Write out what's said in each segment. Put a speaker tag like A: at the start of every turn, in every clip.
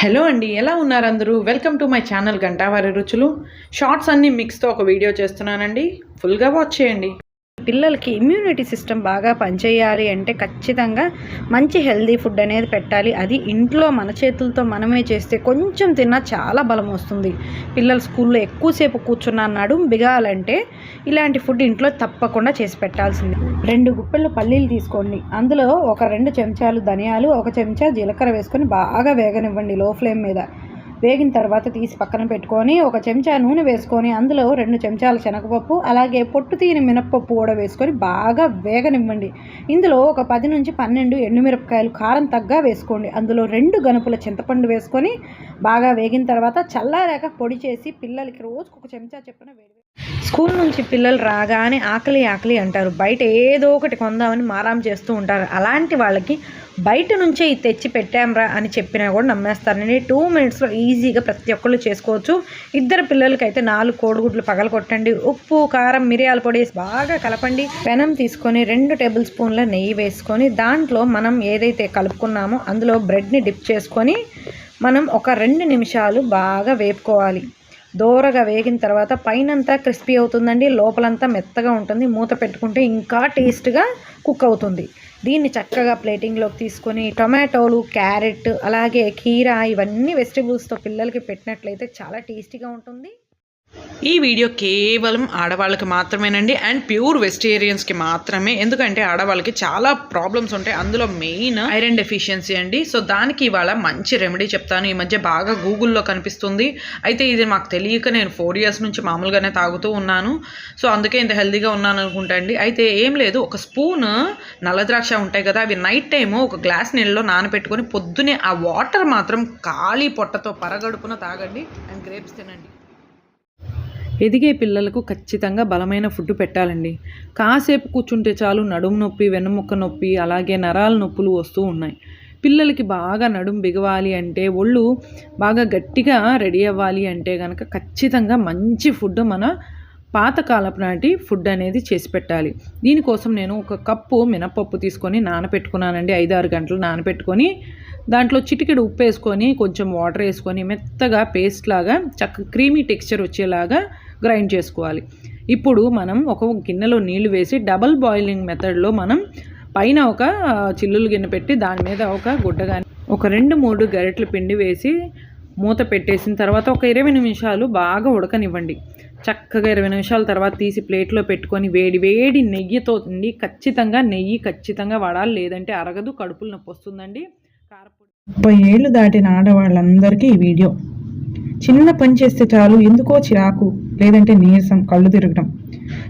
A: Hello అండి ఎలా ఉన్నారు అందరూ వెల్కమ్ టు మై ఛానల్ గంటావారి రుచులు. షార్ట్స్ అన్ని మిక్స్తో ఒక వీడియో చేస్తున్నానండి. ఫుల్గా వాచ్ చేయండి.
B: పిల్లలకి ఇమ్యూనిటీ సిస్టమ్ బాగా పనిచేయాలి అంటే ఖచ్చితంగా మంచి హెల్దీ ఫుడ్ అనేది పెట్టాలి. అది ఇంట్లో మన చేతులతో మనమే చేస్తే కొంచెం తిన్నా చాలా బలం వస్తుంది. పిల్లలు స్కూల్లో ఎక్కువసేపు కూర్చున్నా అన్నాడు బిగాలంటే ఇలాంటి ఫుడ్ ఇంట్లో తప్పకుండా చేసి పెట్టాల్సింది. రెండు గుప్పెళ్ళు పల్లీలు తీసుకోండి. అందులో ఒక రెండు చెంచాలు ధనియాలు ఒక చెంచా జీలకర్ర వేసుకొని బాగా వేగనివ్వండి లో ఫ్లేమ్ మీద. వేగిన తర్వాత తీసి పక్కన పెట్టుకొని ఒక చెంచా నూనె వేసుకొని అందులో రెండు చెంచాల శనగపప్పు అలాగే పొట్టు తీయని మినప్పప్పు కూడా వేసుకొని బాగా వేగనివ్వండి. ఇందులో ఒక పది నుంచి పన్నెండు ఎండుమిరపకాయలు కారం తగ్గా వేసుకోండి. అందులో రెండు గనుపుల చింతపండు వేసుకొని బాగా వేగిన తర్వాత చల్లారాక పొడి చేసి పిల్లలకి రోజుకు ఒక చెంచా చెప్పిన వేడి స్కూల్ నుంచి పిల్లలు రాగానే ఆకలి ఆకలి అంటారు. బయట ఏదో ఒకటి కొందామని మారాం చేస్తూ ఉంటారు. అలాంటి వాళ్ళకి బయట నుంచే ఇది తెచ్చి పెట్టాంరా అని చెప్పినా కూడా నమ్మేస్తారండి టూ మినిట్స్లో ఈజీగా ప్రతి ఒక్కళ్ళు చేసుకోవచ్చు. ఇద్దరు పిల్లలకైతే నాలుగు కోడిగుడ్లు పగలగొట్టండి. ఉప్పు కారం మిరియాల పొడి వేసి బాగా కలపండి. పెనం తీసుకొని రెండు టేబుల్ స్పూన్ల నెయ్యి వేసుకొని దాంట్లో మనం ఏదైతే కలుపుకున్నామో అందులో బ్రెడ్ని డిప్ చేసుకొని మనం ఒక రెండు నిమిషాలు బాగా వేపుకోవాలి. దోరగా వేగిన తర్వాత పైనంతా క్రిస్పీ అవుతుందండి లోపలంతా మెత్తగా ఉంటుంది. మూత పెట్టుకుంటే ఇంకా టేస్ట్గా కుక్ అవుతుంది. దీన్ని చక్కగా ప్లేటింగ్లోకి తీసుకొని టొమాటోలు క్యారెట్ అలాగే కీరా ఇవన్నీ వెజిటబుల్స్తో పిల్లలకి పెట్టినట్లయితే చాలా టేస్టీగా ఉంటుంది.
A: ఈ వీడియో కేవలం ఆడవాళ్ళకి మాత్రమేనండి అండ్ ప్యూర్ వెజిటేరియన్స్కి మాత్రమే. ఎందుకంటే ఆడవాళ్ళకి చాలా ప్రాబ్లమ్స్ ఉంటాయి. అందులో మెయిన్ ఐరన్ డెఫిషియన్సీ అండి. సో దానికి ఇవాళ మంచి రెమెడీ చెప్తాను. ఈ మధ్య బాగా గూగుల్లో కనిపిస్తుంది. అయితే ఇది మాకు తెలియక నేను ఫోర్ ఇయర్స్ నుంచి మామూలుగానే తాగుతూ ఉన్నాను. సో అందుకే ఇంత హెల్దీగా ఉన్నాను అనుకుంటా అండి. అయితే ఏం లేదు ఒక స్పూన్ నల్ల ద్రాక్ష ఉంటాయి కదా అవి నైట్ టైము ఒక గ్లాస్ నీళ్ళలో నానబెట్టుకొని పొద్దునే ఆ వాటర్ మాత్రం ఖాళీ పొట్టతో పరగడుపున తాగండి అండ్ గ్రేప్స్ తినండి. ఎదిగే పిల్లలకు ఖచ్చితంగా బలమైన ఫుడ్ పెట్టాలండి. కాసేపు కూర్చుంటే చాలు నడుము నొప్పి వెన్నుముక్క నొప్పి అలాగే నరాల నొప్పులు వస్తూ ఉన్నాయి. పిల్లలకి బాగా నడుము బిగవాలి అంటే ఒళ్ళు బాగా గట్టిగా రెడీ అవ్వాలి అంటే కనుక ఖచ్చితంగా మంచి ఫుడ్ మన పాతకాలపు నాటి ఫుడ్ అనేది చేసి పెట్టాలి. దీనికోసం నేను ఒక కప్పు మినపప్పు తీసుకొని నానపెట్టుకున్నానండి. ఐదు ఆరు గంటలు నానపెట్టుకొని దాంట్లో చిటికెడు ఉప్పు వేసుకొని కొంచెం వాటర్ వేసుకొని మెత్తగా పేస్ట్ లాగా చక్క క్రీమీ టెక్స్చర్ వచ్చేలాగా గ్రైండ్ చేసుకోవాలి. ఇప్పుడు మనం ఒక గిన్నెలో నీళ్ళు వేసి డబల్ బాయిలింగ్ మెథడ్లో మనం పైన ఒక చిల్లులు గిన్నె పెట్టి దాని మీద ఒక గుడ్డ కానీ ఒక రెండు మూడు గరిటెల పిండి వేసి మూత పెట్టేసిన తర్వాత ఒక ఇరవై నిమిషాలు బాగా ఉడకనివ్వండి. చక్కగా ఇరవై నిమిషాల తర్వాత తీసి ప్లేట్లో పెట్టుకొని వేడి వేడి నెయ్యితో తిండి. ఖచ్చితంగా నెయ్యి ఖచ్చితంగా వడాలి లేదంటే అరగదు కడుపులు నొప్పి వస్తుందండి. కారపొడి.
C: ముప్పై ఏళ్ళు దాటిన ఆడవాళ్ళందరికీ ఈ వీడియో. చిన్న పని చేస్తే చాలు ఎందుకో చిరాకు లేదంటే నీరసం కళ్ళు తిరగడం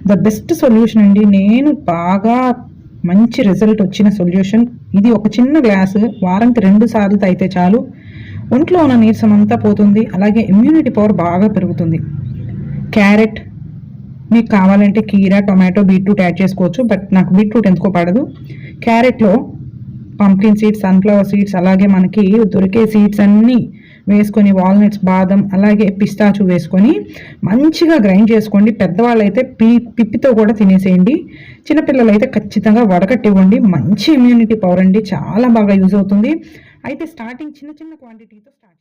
C: ద బెస్ట్ సొల్యూషన్ అండి నేను బాగా మంచి రిజల్ట్ వచ్చిన సొల్యూషన్ ఇది ఒక చిన్న గ్లాసు వారానికి రెండు సార్లు తాగితే చాలు. ఒంట్లో ఉన్న నీరసం అంతా పోతుంది అలాగే ఇమ్యూనిటీ పవర్ బాగా పెరుగుతుంది. క్యారెట్ మీకు కావాలంటే కీరా టొమాటో బీట్రూట్ యాడ్ చేసుకోవచ్చు బట్ నాకు బీట్రూట్ ఎందుకో పడదు. క్యారెట్లో పంప్కిన్ సీడ్స్ సన్ఫ్లవర్ సీడ్స్ అలాగే మనకి దొరికే సీడ్స్ అన్నీ వేసుకొని వాల్నట్స్ బాదం అలాగే పిస్తాచు వేసుకొని మంచిగా గ్రైండ్ చేసుకోండి. పెద్దవాళ్ళు అయితే పి పిప్పితో కూడా తినేసేయండి. చిన్నపిల్లలు అయితే ఖచ్చితంగా వడకట్టివ్వండి. మంచి ఇమ్యూనిటీ పవర్ అండి. చాలా బాగా యూజ్ అవుతుంది. అయితే స్టార్టింగ్ చిన్న చిన్న క్వాంటిటీతో స్టార్ట్